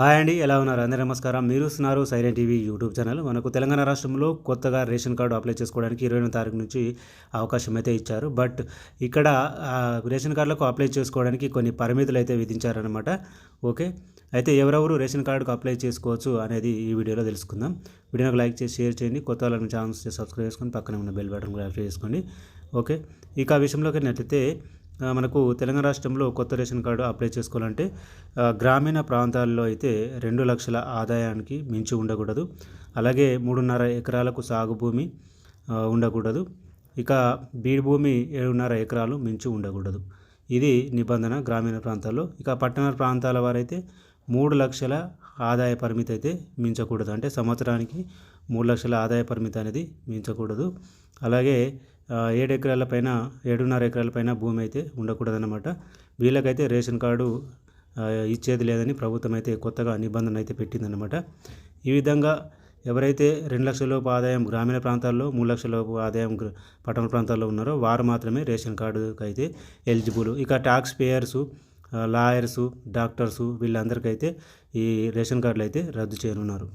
Hi అండి ఎలా ఉన్నారు? అందరూ నమస్కారం. మీరు వస్తున్నారు సైలెంట్ టీవీ యూట్యూబ్ ఛానల్. మనకు తెలంగాణ రాష్ట్రంలో కొత్తగా రేషన్ కార్డు అప్లై చేసుకోవడానికి ఇరవై తారీఖు నుంచి అవకాశం అయితే ఇచ్చారు. బట్ ఇక్కడ రేషన్ కార్డులకు అప్లై చేసుకోవడానికి కొన్ని పరిమితులు అయితే విధించారనమాట ఓకే? అయితే ఎవరెవరు రేషన్ కార్డుకు అప్లై చేసుకోవచ్చు అనేది ఈ వీడియోలో తెలుసుకుందాం. వీడియోకి లైక్ చేసి షేర్ చేయండి. కొత్త వాళ్ళని ఛానల్స్ సబ్స్క్రైబ్ చేసుకొని పక్కనే ఉన్న బెల్ బటన్ కూడా యాక్టివ్ చేసుకోండి. ఓకే? ఇక విషయంలోకి వెళ్ళినట్లయితే మనకు తెలంగాణ రాష్ట్రంలో కొత్త రేషన్ కార్డు అప్లై చేసుకోవాలంటే గ్రామీణ ప్రాంతాల్లో అయితే రెండు లక్షల ఆదాయానికి మించి ఉండకూడదు. అలాగే మూడున్నర ఎకరాలకు సాగు భూమి ఉండకూడదు. ఇక బీడు భూమి ఏడున్నర ఎకరాలు మించి ఉండకూడదు. ఇది నిబంధన గ్రామీణ ప్రాంతాల్లో. ఇక పట్టణ ప్రాంతాల వారైతే మూడు లక్షల ఆదాయ పరిమితి అయితే మించకూడదు. అంటే సంవత్సరానికి మూడు లక్షల ఆదాయ పరిమితి అనేది మించకూడదు. అలాగే ఏడు ఎకరాల పైన ఏడున్నర ఎకరాల పైన భూమి అయితే ఉండకూడదన్నమాట. వీళ్ళకైతే రేషన్ కార్డు ఇచ్చేది లేదని ప్రభుత్వం అయితే కొత్తగా నిబంధన అయితే పెట్టిందనమాట ఈ విధంగా ఎవరైతే రెండు లక్షల లోపు ఆదాయం గ్రామీణ ప్రాంతాల్లో మూడు లక్షల లోపు ఆదాయం పట్టణ ప్రాంతాల్లో ఉన్నారో వారు మాత్రమే రేషన్ కార్డుకి అయితే ఎలిజిబుల్. ఇక ట్యాక్స్ పేయర్సు లాయర్సు డాక్టర్సు వీళ్ళందరికైతే ఈ రేషన్ కార్డులు అయితే రద్దు చేయనున్నారు.